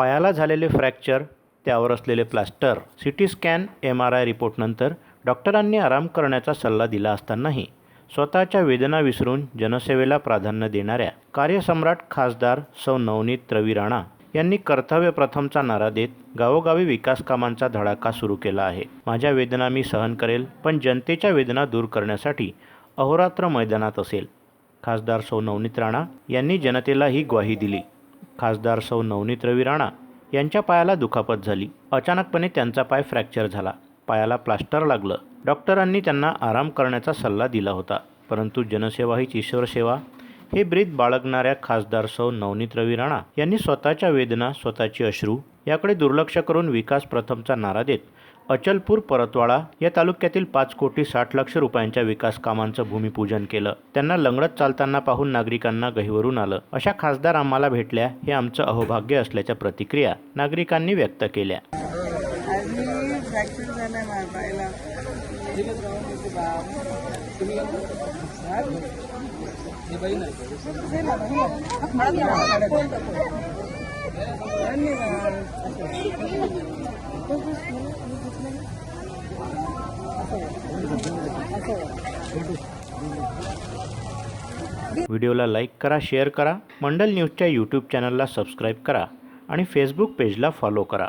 पायाला झालेले फ्रॅक्चर त्यावर असलेले plaster C T scan M R I रिपोर्टनंतर डॉक्टरांनी आराम करण्याचा सल्ला दिला असतानाही स्वतःच्या वेदना विसरून जनसेवेला प्राधान्य देणाऱ्या कार्यसम्राट खासदार सौ नवनीत रवी राणा यांनी कर्तव्य प्रथमचा नारा देत गावोगावी विकास कामांचा धडाका सुरू केला आहे. माझ्या वेदना मी सहन करेल पण जनतेच्या वेदना दूर करण्यासाठी अहोरात्र मैदानात असेल खासदार सौ नवनीत राणा यांनी जनतेला ही ग्वाही दिली. खासदार सौ नवनीत रवी राणा यांच्या पायाला दुखापत झाली. अचानकपणे त्यांचा पाय फ्रॅक्चर झाला. पायाला प्लास्टर लागलं. डॉक्टरांनी त्यांना आराम करण्याचा सल्ला दिला होता. परंतु जनसेवा हीच ईश्वर सेवा. हे ब्रीद बाळगणाऱ्या खासदार सौ नवनीत रवी राणा यांनी स्वतःच्या वेदना स्वतःची अश्रू याकडे दुर्लक्ष करून विकास प्रथमचा नारा देत अचलपूर परतवाडा या तालुक्यातील पाच कोटी साठ लक्ष रुपयांच्या विकास कामांचं भूमिपूजन केलं. त्यांना लंगडत चालताना पाहून नागरिकांना गहिवरून आलं. अशा खासदार आम्हाला भेटल्या हे आमचं अहोभाग्य असल्याच्या प्रतिक्रिया नागरिकांनी व्यक्त केल्या. व्हिडिओला लाईक करा शेअर करा. मंडल न्यूजच्या यूट्यूब चॅनलला सबस्क्राईब करा आणि फेसबुक पेजला फॉलो करा.